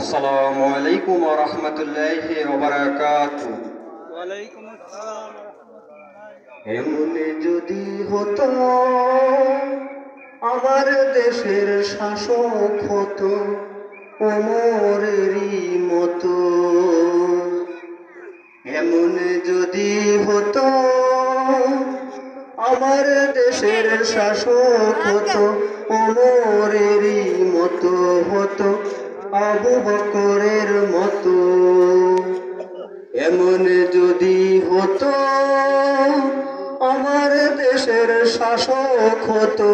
আসসালামু আলাইকুম ওয়া রাহমাতুল্লাহি ওয়া বারাকাতুহু আসসালাম এমন যদি হতো আমার দেশের শাসক হতো ওমরেরই মতো। এমন যদি হতো আমার দেশের শাসক হতো ওমরেরই মতো হতো। আবু বকরের মতো। এমন যদি হতো, আমার দেশের শাসক হতো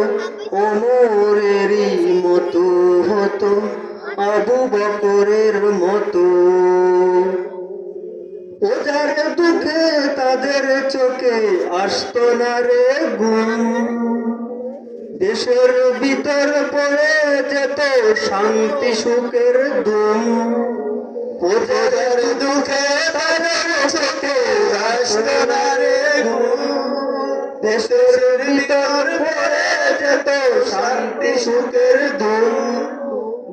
ওমরেরই মতো হতো, আবু বকরের মতো। ওজার দুঃখে তাদের চোখে আসতো না রে গুণ, দেশের ভিতর যেত শান্তি সুখের দুম। ওদের দুঃখে যেত শান্তি সুখের দুম।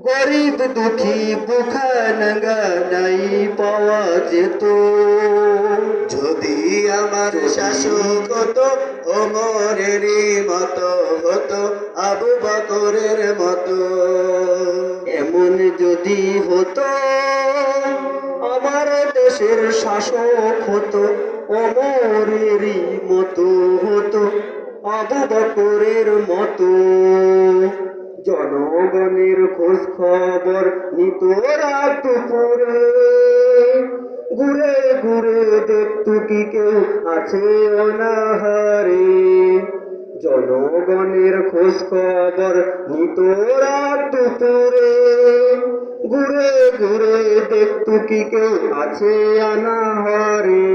গরিব দুঃখী বুখা নাঙ্গা নাই পাওয়া যেত। যদি আমার শাসক হতো ওমরেরই মতো হতো আবু বকরের মতো। এমন যদি হতো, আমার দেশের শাসক হতো, অমরেরই মতো হতো, আবু বকরের মতো। জনগণের খোঁজ খবর নিত রাত ঘুরে ঘুরে দেখতু কি কেউ আছে অনাহারে। জনগণের খোঁজ খবর নিত রাত দুপুরে। ঘুরে ঘুরে দেখতু কি কেউ আছে অনাহারে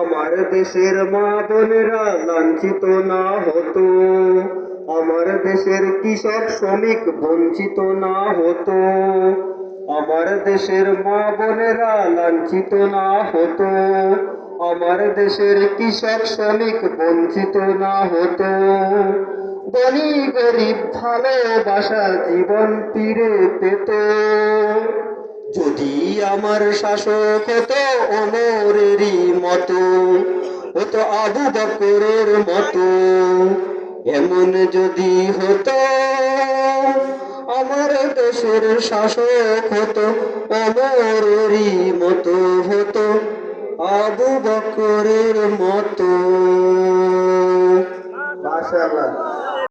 আমার দেশের মা বোনেরা লাঞ্ছিত না হতো। আমার দেশের কৃষক শ্রমিক বঞ্চিত না হতো। আমার দেশের মা বোনেরা লাঞ্ছিত না হতো। আমার দেশের কৃষক শ্রমিক বঞ্চিত না হতো। ধনী গরিব ভালোবাসা জীবন ফিরে পেত। যদি আমার শাসক হতো অমরেরই মতো, হতো আবু বকরের মতো, এমন যদি হতো, আমার দেশের শাসক হতো অমরেরই মতো, হতো আবু বকরের মতো। মাশাআল্লাহ।